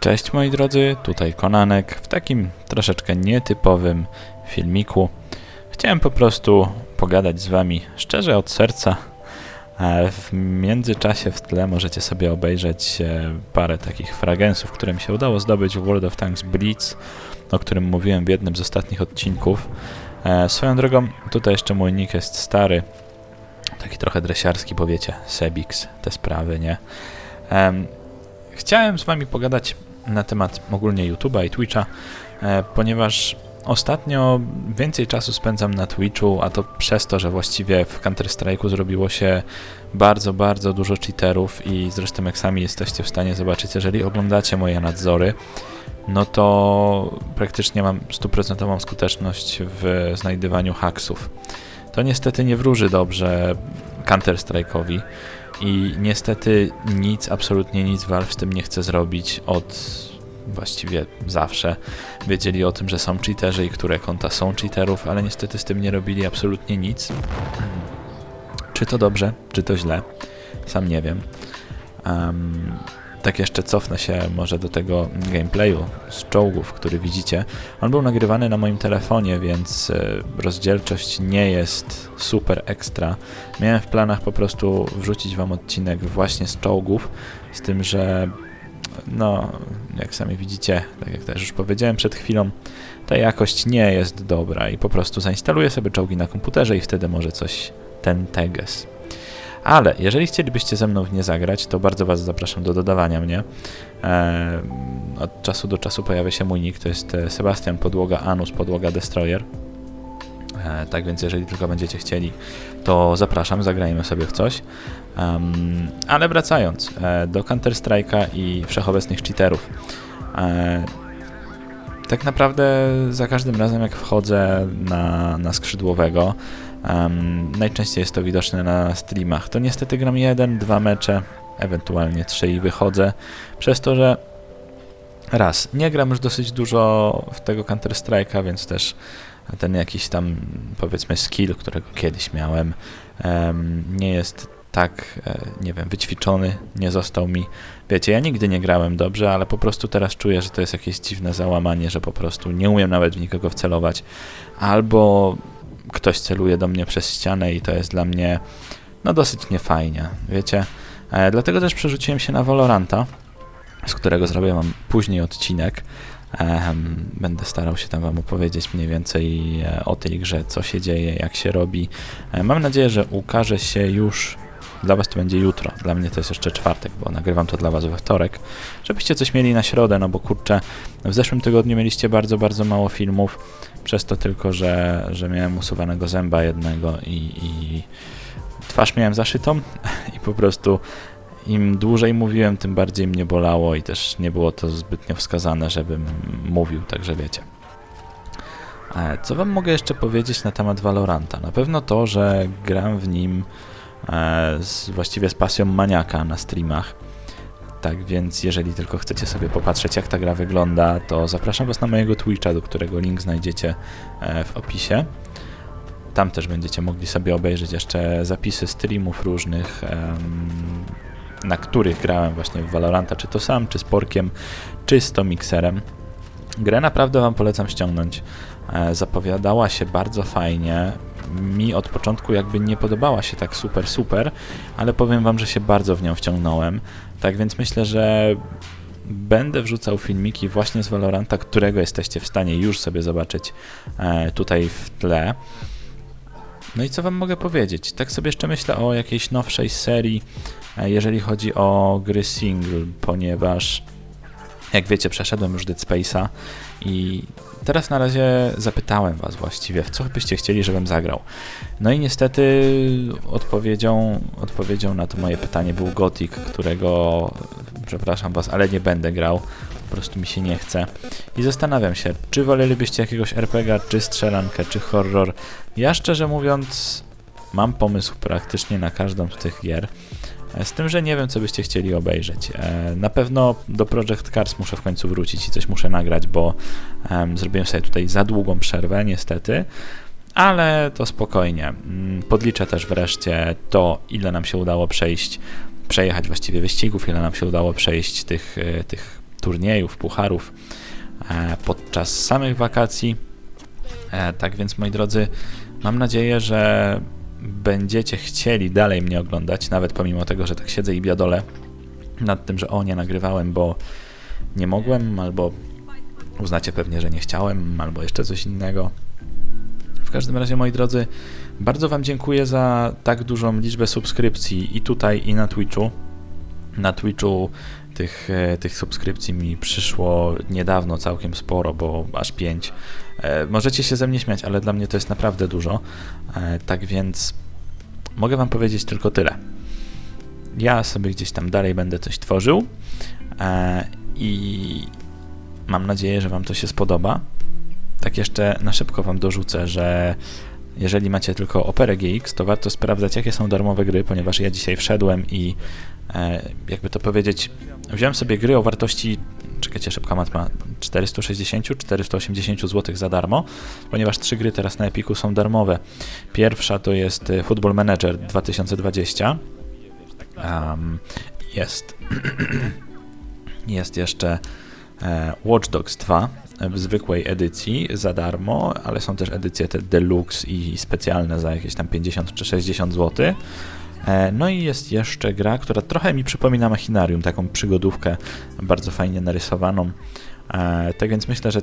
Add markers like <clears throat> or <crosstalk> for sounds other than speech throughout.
Cześć moi drodzy, tutaj Konanek w takim troszeczkę nietypowym filmiku. Chciałem po prostu pogadać z wami szczerze od serca. E, W międzyczasie w tle możecie sobie obejrzeć e, parę takich fragensów, które mi się udało zdobyć w World of Tanks Blitz, o którym mówiłem w jednym z ostatnich odcinków. E, Swoją drogą, tutaj jeszcze mój nick jest stary, taki trochę dresiarski, bo wiecie, Sebix, te sprawy, nie? Em, Chciałem z wami pogadać na temat ogólnie YouTube'a i Twitcha, e, ponieważ ostatnio więcej czasu spędzam na Twitchu, a to przez to, że właściwie w Counter-Strike'u zrobiło się bardzo, bardzo dużo cheaterów i zresztą jak sami jesteście w stanie zobaczyć, jeżeli oglądacie moje nadzory, no to praktycznie mam stuprocentową skuteczność w znajdywaniu haksów. To niestety nie wróży dobrze Counter-Strike'owi i niestety nic, absolutnie nic Valve z tym nie chce zrobić od właściwie zawsze. Wiedzieli o tym, że są cheaterzy i które konta są cheaterów, ale niestety z tym nie robili absolutnie nic. Czy to dobrze, czy to źle? Sam nie wiem. Em, tak jeszcze cofnę się może do tego gameplayu z czołgów, który widzicie. On był nagrywany na moim telefonie, więc e, rozdzielczość nie jest super ekstra. Miałem w planach po prostu wrzucić wam odcinek właśnie z czołgów, z tym, że no, jak sami widzicie, tak jak też już powiedziałem przed chwilą, ta jakość nie jest dobra i po prostu zainstaluję sobie czołgi na komputerze i wtedy może coś ten teges. Ale jeżeli chcielibyście ze mną w nie zagrać, to bardzo Was zapraszam do dodawania mnie. E, od czasu do czasu pojawia się mój nick, to jest e, Sebastian Podłoga Anus Podłoga Destroyer. E, tak więc jeżeli tylko będziecie chcieli, to zapraszam, zagrajmy sobie w coś. Ale wracając do Counter-Strike'a i wszechobecnych cheaterów. Tak naprawdę za każdym razem jak wchodzę na, na skrzydłowego, em, najczęściej jest to widoczne na streamach, to niestety gram jeden, dwa mecze, ewentualnie trzy i wychodzę, przez to, że raz, nie gram już dosyć dużo w tego Counter-Strike'a, więc też ten jakiś tam powiedzmy skill, którego kiedyś miałem, em, nie jest tak, e, nie wiem, wyćwiczony, nie został mi. Wiecie, ja nigdy nie grałem dobrze, ale po prostu teraz czuję, że to jest jakieś dziwne załamanie, że po prostu nie umiem nawet w nikogo wcelować. Albo ktoś celuje do mnie przez ścianę i to jest dla mnie no dosyć niefajnie, wiecie. E, dlatego też przerzuciłem się na Valoranta, z którego zrobię wam później odcinek. Em, będę starał się tam wam opowiedzieć mniej więcej e, o tej grze, co się dzieje, jak się robi. E, mam nadzieję, że ukaże się już dla Was to będzie jutro, dla mnie to jest jeszcze czwartek, bo nagrywam to dla Was we wtorek, żebyście coś mieli na środę, no bo kurczę, w zeszłym tygodniu mieliście bardzo, bardzo mało filmów, przez to tylko, że, że miałem usuwanego zęba jednego i, i twarz miałem zaszytą <laughs> i po prostu im dłużej mówiłem, tym bardziej mnie bolało i też nie było to zbytnio wskazane, żebym mówił, także wiecie. E, Co wam mogę jeszcze powiedzieć na temat Valoranta? Na pewno to, że gram w nim z, właściwie z pasją maniaka na streamach. Tak więc jeżeli tylko chcecie sobie popatrzeć jak ta gra wygląda, to zapraszam was na mojego Twitcha, do którego link znajdziecie e, w opisie. Tam też będziecie mogli sobie obejrzeć jeszcze zapisy streamów różnych, na których grałem właśnie w Valoranta, czy to sam, czy z Porkiem, czy z Tomixerem. Grę naprawdę wam polecam ściągnąć. E, Zapowiadała się bardzo fajnie. Mi od początku jakby nie podobała się tak super, super, ale powiem wam, że się bardzo w nią wciągnąłem. Tak więc myślę, że będę wrzucał filmiki właśnie z Valoranta, którego jesteście w stanie już sobie zobaczyć e, tutaj w tle. No i co wam mogę powiedzieć? Tak sobie jeszcze myślę o jakiejś nowszej serii, e, jeżeli chodzi o gry single, ponieważ jak wiecie, przeszedłem już Dead Space'a i teraz na razie zapytałem was właściwie, w co byście chcieli, żebym zagrał. No i niestety odpowiedzią, odpowiedzią na to moje pytanie był Gothic, którego, przepraszam was, ale nie będę grał, po prostu mi się nie chce. I zastanawiam się, czy wolelibyście jakiegoś RPG, czy strzelankę, czy horror. Ja szczerze mówiąc mam pomysł praktycznie na każdą z tych gier. Z tym, że nie wiem, co byście chcieli obejrzeć. E, Na pewno do Project Cars muszę w końcu wrócić i coś muszę nagrać, bo em, zrobiłem sobie tutaj za długą przerwę, niestety. Ale to spokojnie. Mm, Podliczę też wreszcie to, ile nam się udało przejść, przejechać właściwie wyścigów, ile nam się udało przejść tych, e, tych turniejów, pucharów e, podczas samych wakacji. Tak więc, moi drodzy, mam nadzieję, że będziecie chcieli dalej mnie oglądać, nawet pomimo tego, że tak siedzę i biadolę nad tym, że o nie nagrywałem, bo nie mogłem, albo uznacie pewnie, że nie chciałem, albo jeszcze coś innego. W każdym razie, moi drodzy, bardzo Wam dziękuję za tak dużą liczbę subskrypcji i tutaj, i na Twitchu. Na Twitchu tych, e, tych subskrypcji mi przyszło niedawno całkiem sporo, bo aż 5. E, możecie się ze mnie śmiać, ale dla mnie to jest naprawdę dużo. E, tak więc mogę Wam powiedzieć tylko tyle. Ja sobie gdzieś tam dalej będę coś tworzył i mam nadzieję, że Wam to się spodoba. Tak jeszcze na szybko Wam dorzucę, że jeżeli macie tylko Opera GX, to warto sprawdzać, jakie są darmowe gry, ponieważ ja dzisiaj wszedłem i e, jakby to powiedzieć, wziąłem sobie gry o wartości, czekajcie, szybka matma, 460-480 zł za darmo, ponieważ trzy gry teraz na Epiku są darmowe. Pierwsza to jest e, Football Manager 2020. Um, jest, <clears throat> jest jeszcze Watch Dogs 2 w zwykłej edycji za darmo, ale są też edycje te deluxe i specjalne za jakieś tam 50 czy 60 zł. E, No i jest jeszcze gra, która trochę mi przypomina Machinarium, taką przygodówkę bardzo fajnie narysowaną. E, Tak więc myślę, że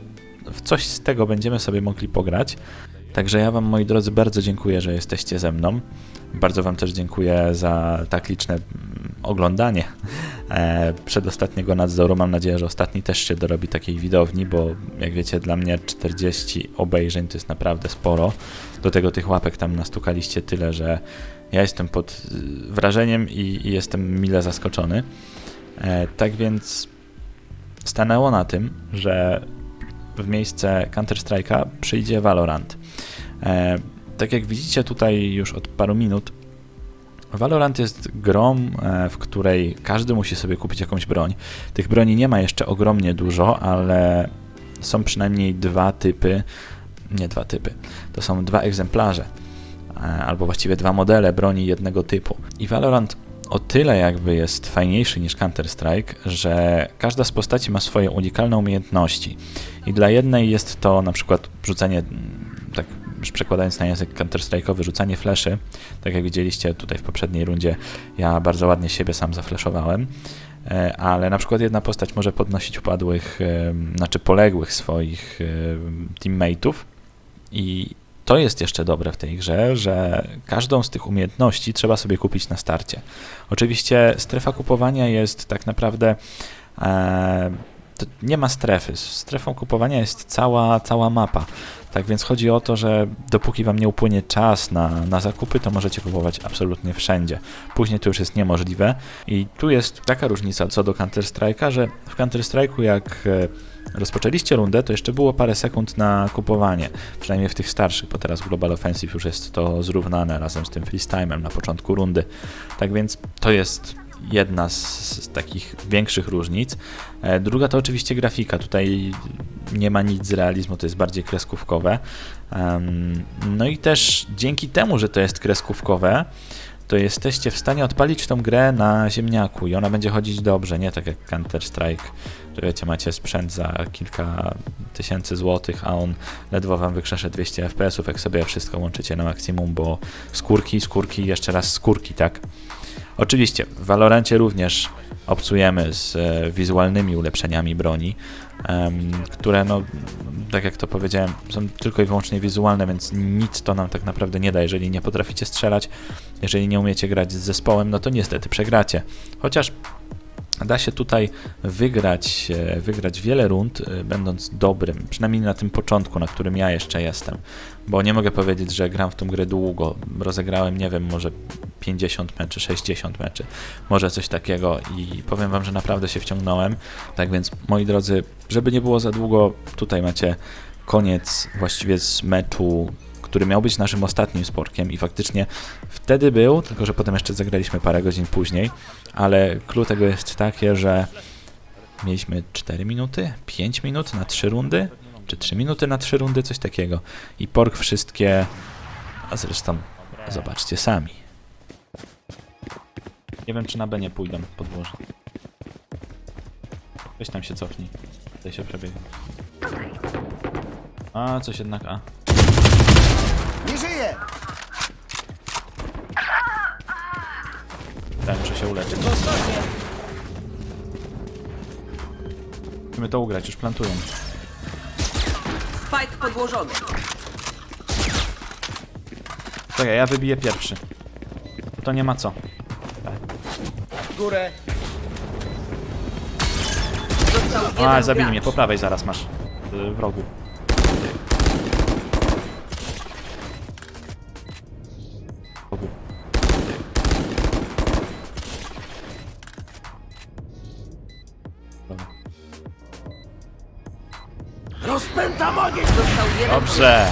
w coś z tego będziemy sobie mogli pograć. Także ja Wam, moi drodzy, bardzo dziękuję, że jesteście ze mną. Bardzo Wam też dziękuję za tak liczne mm, oglądanie e, przedostatniego nadzoru. Mam nadzieję, że ostatni też się dorobi takiej widowni, bo jak wiecie, dla mnie 40 obejrzeń to jest naprawdę sporo. Do tego tych łapek tam nastukaliście tyle, że ja jestem pod y, wrażeniem i, i jestem mile zaskoczony. E, tak więc stanęło na tym, że w miejsce Counter-Strike'a przyjdzie Valorant. E, tak jak widzicie tutaj już od paru minut, Valorant jest grą, e, w której każdy musi sobie kupić jakąś broń. Tych broni nie ma jeszcze ogromnie dużo, ale są przynajmniej dwa typy, nie dwa typy, to są dwa egzemplarze, e, albo właściwie dwa modele broni jednego typu. I Valorant o tyle jakby jest fajniejszy niż Counter-Strike, że każda z postaci ma swoje unikalne umiejętności. I dla jednej jest to na przykład rzucanie, tak już przekładając na język Counter-Strike'owy, rzucanie fleszy. Tak jak widzieliście tutaj w poprzedniej rundzie, ja bardzo ładnie siebie sam zafleszowałem. E, Ale na przykład jedna postać może podnosić upadłych, em, znaczy poległych swoich em, teammateów i to jest jeszcze dobre w tej grze, że każdą z tych umiejętności trzeba sobie kupić na starcie. Oczywiście strefa kupowania jest tak naprawdę. Nie ma strefy. Strefą kupowania jest cała, cała mapa. Tak więc chodzi o to, że dopóki wam nie upłynie czas na, na zakupy, to możecie kupować absolutnie wszędzie. Później to już jest niemożliwe. I tu jest taka różnica co do Counter-Strike'a, że w Counter-Strike'u jak e, rozpoczęliście rundę, to jeszcze było parę sekund na kupowanie, przynajmniej w tych starszych, bo teraz Global Offensive już jest to zrównane razem z tym freestime'em na początku rundy. Tak więc to jest jedna z, z takich większych różnic. E, Druga to oczywiście grafika. Tutaj nie ma nic z realizmu, to jest bardziej kreskówkowe. No i też dzięki temu, że to jest kreskówkowe, to jesteście w stanie odpalić tą grę na ziemniaku i ona będzie chodzić dobrze, nie tak jak Counter-Strike, że wiecie, macie sprzęt za kilka tysięcy złotych, a on ledwo wam wykrzesze 200 FPS-ów, jak sobie wszystko łączycie na maksimum, bo skórki, skórki, jeszcze raz skórki, tak? Oczywiście, w Valorancie również obcujemy z e, wizualnymi ulepszeniami broni, które, no, tak jak to powiedziałem, są tylko i wyłącznie wizualne, więc nic to nam tak naprawdę nie da. Jeżeli nie potraficie strzelać, jeżeli nie umiecie grać z zespołem, no to niestety przegracie. Chociaż da się tutaj wygrać, e, wygrać wiele rund, e, będąc dobrym, przynajmniej na tym początku, na którym ja jeszcze jestem. Bo nie mogę powiedzieć, że gram w tą grę długo. Rozegrałem, nie wiem, może 50 meczy, 60 meczy, może coś takiego i powiem wam, że naprawdę się wciągnąłem. Tak więc, moi drodzy, żeby nie było za długo, tutaj macie koniec właściwie z meczu, który miał być naszym ostatnim sporkiem i faktycznie wtedy był, tylko że potem jeszcze zagraliśmy parę godzin później, ale clue tego jest takie, że mieliśmy 4 minuty, 5 minut na 3 rundy, czy 3 minuty na 3 rundy, coś takiego. I pork wszystkie, a zresztą zobaczcie sami. Nie wiem, czy na B nie pójdą podwórze. Weź tam się cofnij. Tutaj się przebiegam. A, coś jednak A. Nie żyje! Daj, muszę się uleczyć. Dosłownie. Musimy to ugrać, już plantują. Spike podłożony. Czekaj, ja wybiję pierwszy. To nie ma co. Górę! Został jeden A, zabili gracz. mnie, po prawej zaraz masz. y, W Rozpętam ogień! Został jeden Dobrze!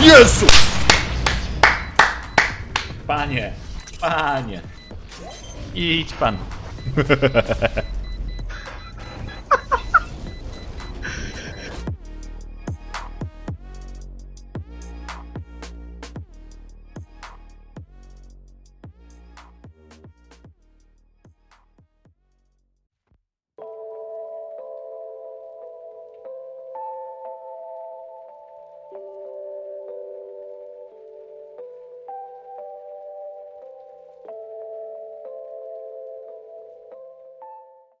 Jezu! Panie! Panie! Idź pan! <laughs>